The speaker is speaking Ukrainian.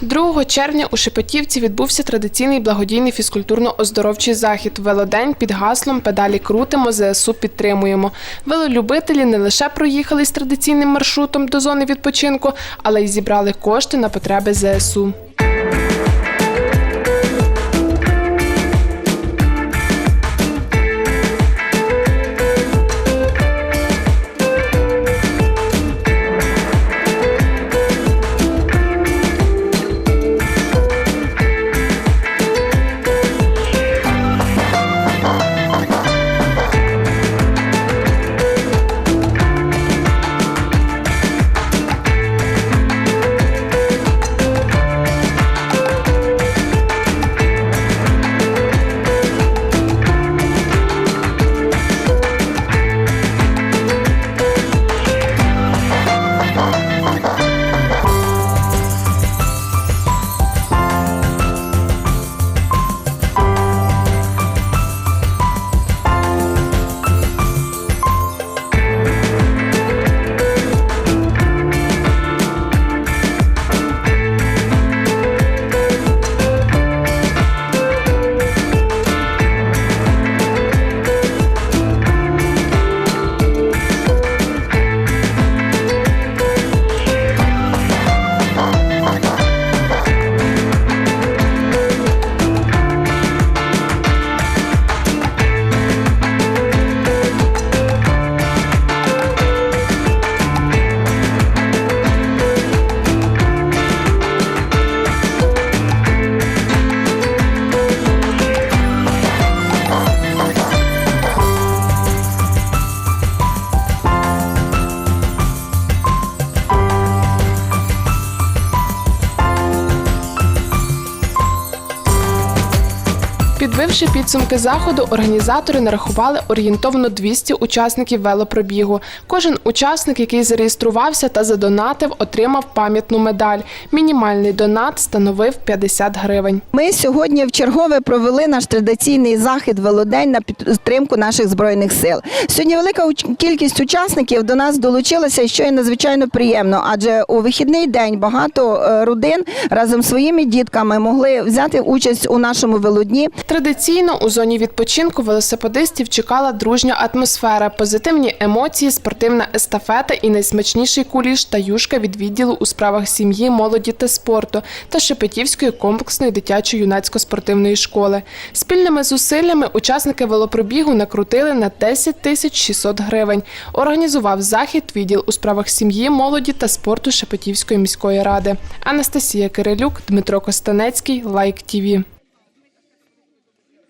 2 червня у Шепетівці відбувся традиційний благодійний фізкультурно-оздоровчий захід Велодень під гаслом Педалі крутимо, ЗСУ підтримуємо. Велолюбителі не лише проїхали з традиційним маршрутом до зони відпочинку, але й зібрали кошти на потреби ЗСУ. Підбивши підсумки заходу, організатори нарахували орієнтовно 200 учасників велопробігу. Кожен учасник, який зареєструвався та задонатив, отримав пам'ятну медаль. Мінімальний донат становив 50 гривень. Ми сьогодні в чергове провели наш традиційний захід велодень на підтримку наших збройних сил. Сьогодні велика кількість учасників до нас долучилася, що є надзвичайно приємно, адже у вихідний день багато е, родин разом з своїми дітками могли взяти участь у нашому велодні. Традиційно у зоні відпочинку велосипедистів чекала дружня атмосфера, позитивні емоції, спортивна естафета і найсмачніший куліш та юшка від відділу у справах сім'ї, молоді та спорту та Шепетівської комплексної дитячо-юнацько-спортивної школи. Спільними зусиллями учасники велопробігу накрутили на 10 тисяч 600 гривень. Організував захід відділ у справах сім'ї, молоді та спорту Шепетівської міської ради. Анастасія Кирилюк, Дмитро Костанецький, Лайк ТІВІ.